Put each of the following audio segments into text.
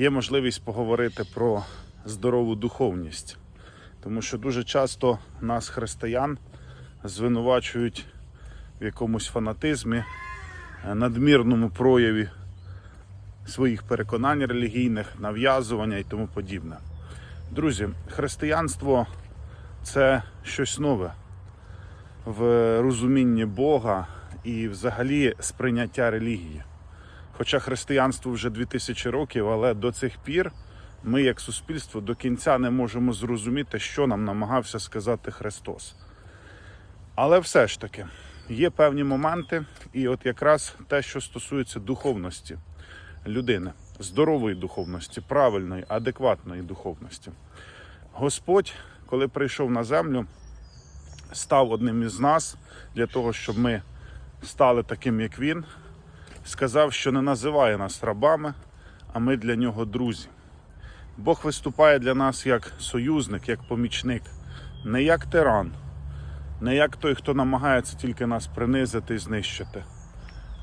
є можливість поговорити про здорову духовність. Тому що дуже часто нас, християн, звинувачують в якомусь фанатизмі, е, надмірному прояві своїх переконань релігійних, нав'язування і тому подібне. Друзі, християнство це щось нове в розумінні Бога і взагалі сприйняття релігії. Хоча християнству вже 2000 років, але до цих пір ми, як суспільство, до кінця не можемо зрозуміти, що нам намагався сказати Христос. Але все ж таки є певні моменти, і от якраз те, що стосується духовності людини, здорової духовності, правильної, адекватної духовності. Господь, коли прийшов на землю, став одним із нас для того, щоб ми стали таким, як він, сказав, що не називає нас рабами, а ми для нього друзі. Бог виступає для нас як союзник, як помічник, не як тиран, не як той, хто намагається тільки нас принизити і знищити,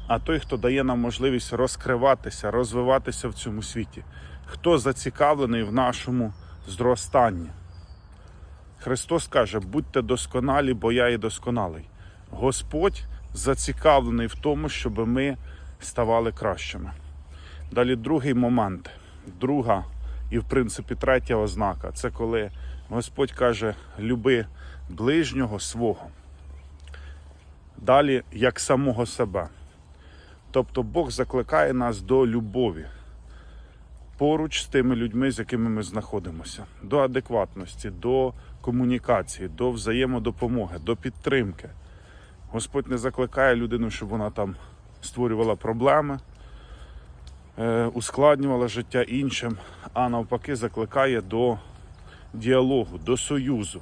а той, хто дає нам можливість розкриватися, розвиватися в цьому світі, хто зацікавлений в нашому зростанні. Христос каже: будьте досконалі, бо я і досконалий. Господь зацікавлений в тому, щоб ми ставали кращими. Далі другий момент, друга і, в принципі, третя ознака це коли Господь каже: люби ближнього свого. Далі як самого себе. Тобто Бог закликає нас до любові поруч з тими людьми, з якими ми знаходимося, до адекватності, до комунікації, до взаємодопомоги, до підтримки. Господь не закликає людину, щоб вона там створювала проблеми, е, ускладнювала життя іншим, а навпаки, закликає до діалогу, до союзу,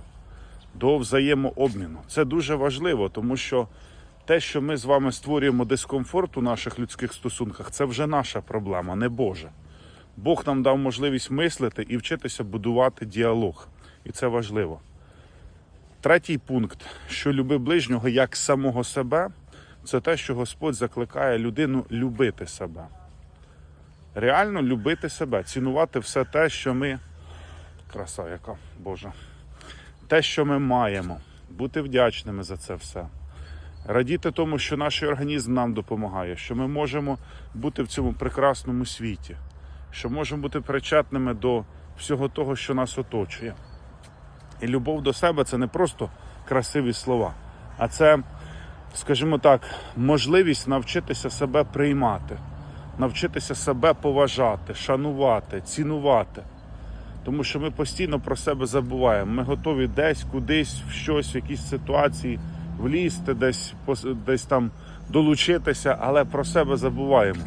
до взаємообміну. Це дуже важливо, тому що те, що ми з вами створюємо дискомфорт у наших людських стосунках, це вже наша проблема, не Божа. Бог нам дав можливість мислити і вчитися будувати діалог. І це важливо. Третій пункт, що люби ближнього як самого себе, це те, що Господь закликає людину любити себе. Реально любити себе, цінувати все те, що ми. Краса яка Божа. Те, що ми маємо, бути вдячними за це все. Радіти тому, що наш організм нам допомагає, що ми можемо бути в цьому прекрасному світі, що можемо бути причетними до всього того, що нас оточує. І любов до себе це не просто красиві слова, а це, скажімо так, можливість навчитися себе приймати, навчитися себе поважати, шанувати, цінувати. Тому що ми постійно про себе забуваємо. Ми готові десь, кудись, в щось, в якісь ситуації влізти, десь, десь там долучитися, але про себе забуваємо.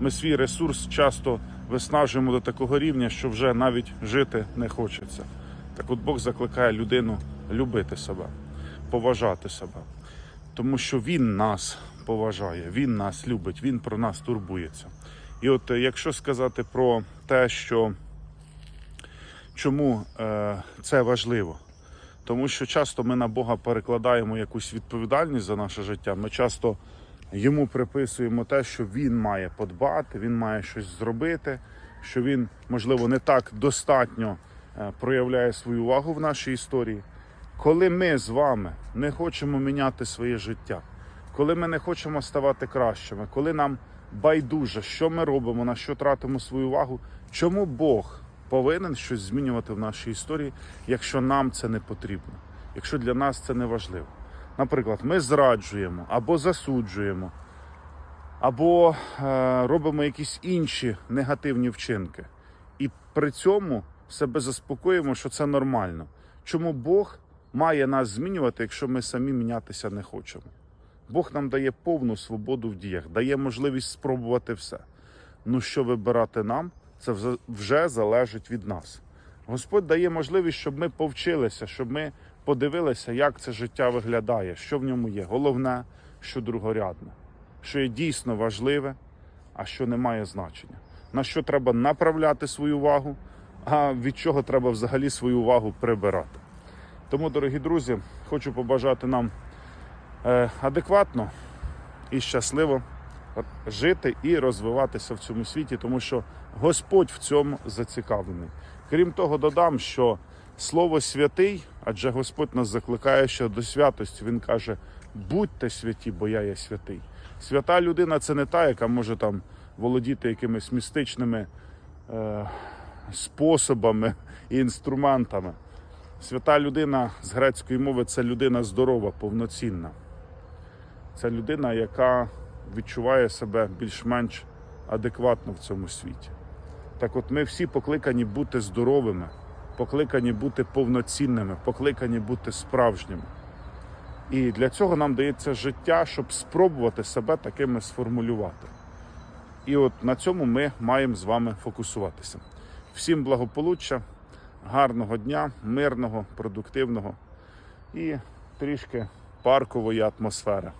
Ми свій ресурс часто виснажуємо до такого рівня, що вже навіть жити не хочеться. Так от Бог закликає людину любити себе, поважати себе. Тому що Він нас поважає, Він нас любить, Він про нас турбується. І от е, якщо сказати про те, що чому е, це важливо, тому що часто ми на Бога перекладаємо якусь відповідальність за наше життя. Ми часто йому приписуємо те, що він має подбати, він має щось зробити, що він, можливо, не так достатньо е, проявляє свою увагу в нашій історії. Коли ми з вами не хочемо міняти своє життя, коли ми не хочемо ставати кращими, коли нам байдуже, що ми робимо, на що тратимо свою увагу, чому Бог повинен щось змінювати в нашій історії, якщо нам це не потрібно, якщо для нас це не важливо. Наприклад, ми зраджуємо або засуджуємо, або е, робимо якісь інші негативні вчинки. І при цьому себе заспокоїмо, що це нормально. Чому Бог має нас змінювати, якщо ми самі мінятися не хочемо? Бог нам дає повну свободу в діях, дає можливість спробувати все. Ну що вибирати нам, це вже- залежить від нас. Господь дає можливість, щоб ми повчилися, щоб ми подивилися, як це життя виглядає, що в ньому є. Головне, що другорядне, що є дійсно важливе, а що не має значення. На що треба направляти свою увагу, а від чого треба взагалі свою увагу прибирати. Тому, дорогі друзі, хочу побажати нам е, адекватно і щасливо жити і розвиватися в цьому світі, тому що Господь в цьому зацікавлений. Крім того, додам, що слово святий, адже Господь нас закликає ще до святості. Він каже: будьте святі, бо я є святий. Свята людина це не та, яка може там володіти якимись містичними е, способами і інструментами. Свята людина з грецької мови це людина здорова, повноцінна. Це людина, яка відчуває себе більш-менш адекватно в цьому світі. Так от ми всі покликані бути здоровими, покликані бути повноцінними, покликані бути справжніми. І для цього нам дається життя, щоб спробувати себе такими сформулювати. І от на цьому ми маємо з вами фокусуватися. Всім благополуччя, гарного дня, мирного, продуктивного і трішки паркової атмосфери.